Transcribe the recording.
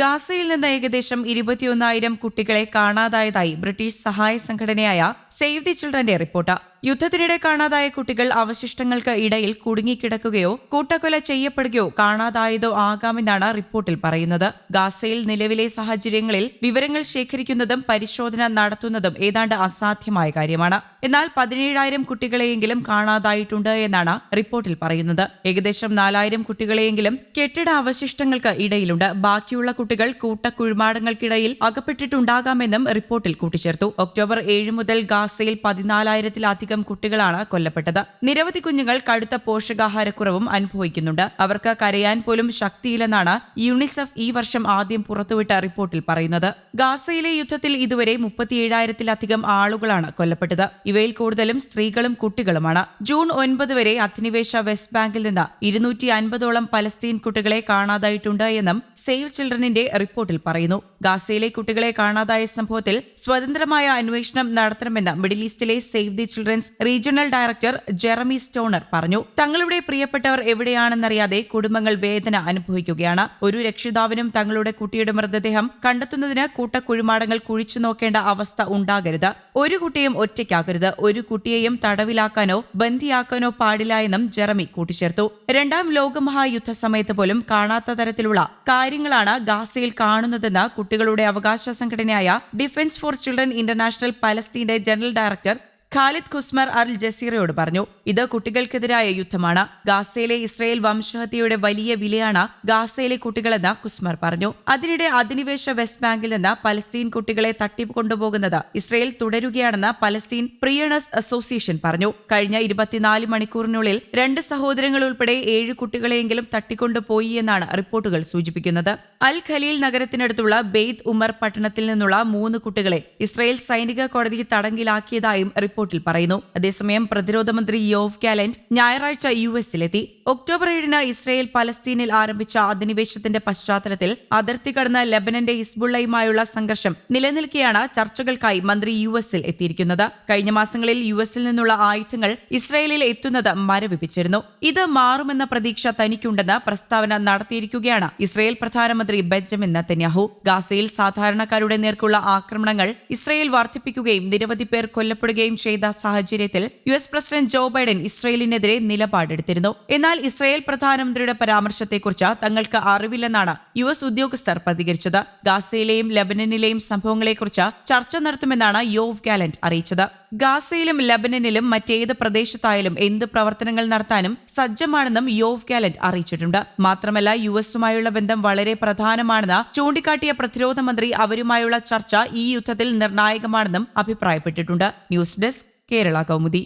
ഗാസയിൽ നിന്ന് ഏകദേശം ഇരുപത്തിയൊന്നായിരം കുട്ടികളെ കാണാതായതായി ബ്രിട്ടീഷ് സഹായ സംഘടനയായ സേവ് ദി ചിൽഡ്രന്റെ റിപ്പോർട്ട്. യുദ്ധത്തിനിടെ കാണാതായ കുട്ടികൾ അവശിഷ്ടങ്ങൾക്ക് ഇടയിൽ കുടുങ്ങിക്കിടക്കുകയോ കൂട്ടക്കൊല ചെയ്യപ്പെടുകയോ കാണാതായതോ ആകാമെന്നാണ് റിപ്പോർട്ടിൽ പറയുന്നത്. ഗാസയിൽ നിലവിലെ സാഹചര്യങ്ങളിൽ വിവരങ്ങൾ ശേഖരിക്കുന്നതും പരിശോധന നടത്തുന്നതും ഏതാണ്ട് അസാധ്യമായ കാര്യമാണ്. എന്നാൽ പതിനേഴായിരം കുട്ടികളെയെങ്കിലും കാണാതായിട്ടുണ്ട് എന്നാണ് റിപ്പോർട്ടിൽ പറയുന്നത്. ഏകദേശം നാലായിരം കുട്ടികളെയെങ്കിലും കെട്ടിട അവശിഷ്ടങ്ങൾക്ക് ഇടയിലുണ്ട്. ബാക്കിയുള്ള കുട്ടികൾ കൂട്ടക്കുഴിമാടങ്ങൾക്കിടയിൽ അകപ്പെട്ടിട്ടുണ്ടാകാമെന്നും റിപ്പോർട്ടിൽ കൂട്ടിച്ചേർത്തു. ഒക്ടോബർ ഏഴ് മുതൽ ഗാസയിൽ പതിനാലായിരത്തിലധികം കുട്ടികളാണ് കൊല്ലപ്പെട്ടത്. നിരവധി കുഞ്ഞുങ്ങൾ കടുത്ത പോഷകാഹാരക്കുറവും അനുഭവിക്കുന്നുണ്ട്. അവർക്ക് കരയാൻ പോലും ശക്തിയില്ലെന്നാണ് യുണിസെഫ് ഈ വർഷം ആദ്യം പുറത്തുവിട്ട റിപ്പോർട്ടിൽ പറയുന്നത്. ഗാസയിലെ യുദ്ധത്തിൽ ഇതുവരെ മുപ്പത്തിയേഴായിരത്തിലധികം ആളുകളാണ് കൊല്ലപ്പെട്ടത്. ഇവയിൽ കൂടുതലും സ്ത്രീകളും കുട്ടികളുമാണ്. ജൂൺ ഒൻപത് വരെ അധിനിവേശ വെസ്റ്റ് ബാങ്കിൽ നിന്ന് ഇരുന്നൂറ്റി അൻപതോളം പലസ്തീൻ കുട്ടികളെ കാണാതായിട്ടുണ്ട് എന്നും സേവ് ചിൽഡ്രനിന്റെ റിപ്പോർട്ടിൽ പറയുന്നു. ഗാസയിലെ കുട്ടികളെ കാണാതായ സംഭവത്തിൽ സ്വതന്ത്രമായ അന്വേഷണം നടത്തണമെന്ന് middle ഈസ്റ്റിലെ save the children's regional director Jeremy Stoner പറഞ്ഞു. തങ്ങളുടെ പ്രിയപ്പെട്ടവർ എവിടെയാണെന്നറിയാതെ കുടുംബങ്ങൾ വേദന അനുഭവിക്കുകയാണ്. ഒരു രക്ഷിതാവിനും തങ്ങളുടെ കുട്ടിയുടെ മൃതദേഹം കണ്ടെത്തുന്നതിന് കൂട്ടക്കുഴിമാടങ്ങൾ കുഴിച്ചു നോക്കേണ്ട അവസ്ഥ ഉണ്ടാകരുത്. ഒരു കുട്ടിയും ഒറ്റയ്ക്കാകരുത്. ഒരു കുട്ടിയെയും തടവിലാക്കാനോ ബന്ദിയാക്കാനോ പാടില്ല എന്നും ജെറമി കൂട്ടിച്ചേർത്തു. രണ്ടാം ലോകമഹായുദ്ധ സമയത്ത് പോലും കാണാത്ത തരത്തിലുള്ള കാര്യങ്ങളാണ് ഗാസയിൽ കാണുന്നതെന്ന് കുട്ടികളുടെ അവകാശ സംഘടനയായ defence for children international പലസ്തീന്റെ general director Khalid Quzmar al ജസീറയോട് പറഞ്ഞു ഇത് കുട്ടികൾക്കെതിരായ യുദ്ധമാണ്. ഗാസയിലെ ഇസ്രയേൽ വംശഹത്യയുടെ വലിയ വിലയാണ് ഗാസയിലെ കുട്ടികളെന്ന് കുസ്മർ പറഞ്ഞു. അതിനിടെ അധിനിവേശ വെസ്റ്റ് ബാങ്കിൽ നിന്ന് പലസ്തീൻ കുട്ടികളെ തട്ടിക്കൊണ്ടുപോകുന്നത് ഇസ്രയേൽ തുടരുകയാണെന്ന് പലസ്തീൻ പ്രിയണസ് അസോസിയേഷൻ പറഞ്ഞു. കഴിഞ്ഞ ഇരുപത്തിനാല് മണിക്കൂറിനുള്ളിൽ രണ്ട് സഹോദരങ്ങൾ ഉൾപ്പെടെ ഏഴ് കുട്ടികളെയെങ്കിലും തട്ടിക്കൊണ്ടുപോയി എന്നാണ് റിപ്പോർട്ടുകൾ സൂചിപ്പിക്കുന്നത്. അൽ ഖലീൽ നഗരത്തിനടുത്തുള്ള ബെയ്ത്ത് ഉമർ പട്ടണത്തിൽ നിന്നുള്ള മൂന്ന് കുട്ടികളെ ഇസ്രായേൽ സൈനിക കോടതി തടങ്കിലാക്കിയതായും റിപ്പോർട്ടിൽ പറയുന്നു. അതേസമയം പ്രതിരോധ മന്ത്രി യോവ് കാലന്റ് ഞായറാഴ്ച യു എസിലെത്തി ഒക്ടോബർ ഏഴിന് ഇസ്രായേൽ പലസ്തീനിൽ ആരംഭിച്ച അധിനിവേശത്തിന്റെ പശ്ചാത്തലത്തിൽ അതിർത്തി കടന്ന ലബനന്റെ ഹിസ്ബുള്ളയുമായുള്ള സംഘർഷം നിലനിൽക്കെയാണ് ചർച്ചകൾക്കായി മന്ത്രി യു എസിൽ എത്തിയിരിക്കുന്നത്. കഴിഞ്ഞ മാസങ്ങളിൽ യു എസിൽ നിന്നുള്ള ആയുധങ്ങൾ ഇസ്രായേലിൽ എത്തുന്നത് മരവിപ്പിച്ചിരുന്നു. ഇത് മാറുമെന്ന പ്രതീക്ഷ തനിക്കുണ്ടെന്ന് പ്രസ്താവന നടത്തിയിരിക്കുകയാണ് ഇസ്രായേൽ പ്രധാനമന്ത്രി ബെഞ്ചമിൻ നത്തന്യാഹു ഗാസയിൽ സാധാരണക്കാരുടെ നേർക്കുള്ള ആക്രമണങ്ങൾ ഇസ്രയേൽ വർദ്ധിപ്പിക്കുകയും നിരവധി പേർ കൊല്ലപ്പെടുകയും ചെയ്ത സാഹചര്യത്തിൽ U S president Joe Biden ഇസ്രയേലിനെതിരെ നിലപാടെടുത്തിരുന്നു. എന്നാൽ ഇസ്രയേൽ പ്രധാനമന്ത്രിയുടെ പരാമർശത്തെക്കുറിച്ച് തങ്ങൾക്ക് അറിവില്ലെന്നാണ് യു എസ് ഉദ്യോഗസ്ഥർ പ്രതികരിച്ചത്. ഗാസയിലെയും ലബനനിലെയും സംഭവങ്ങളെക്കുറിച്ച് ചർച്ച നടത്തുമെന്നാണ് യോവ് ഗാലന്റ് അറിയിച്ചത്. ഗാസയിലും ലബനനിലും മറ്റേത് പ്രദേശത്തായാലും എന്ത് പ്രവർത്തനങ്ങൾ നടത്താനും സജ്ജമാണെന്നും യോവ് ഗാലന്റ് അറിയിച്ചിട്ടുണ്ട്. മാത്രമല്ല യു എസുമായുള്ള ബന്ധം വളരെ പ്രധാനമാണെന്ന് ചൂണ്ടിക്കാട്ടിയ പ്രതിരോധ മന്ത്രി അവരുമായുള്ള ചർച്ച ഈ യുദ്ധത്തിൽ നിർണായകമാണെന്നും അഭിപ്രായപ്പെട്ടിട്ടുണ്ട്. News desk Kerala Kaumudi.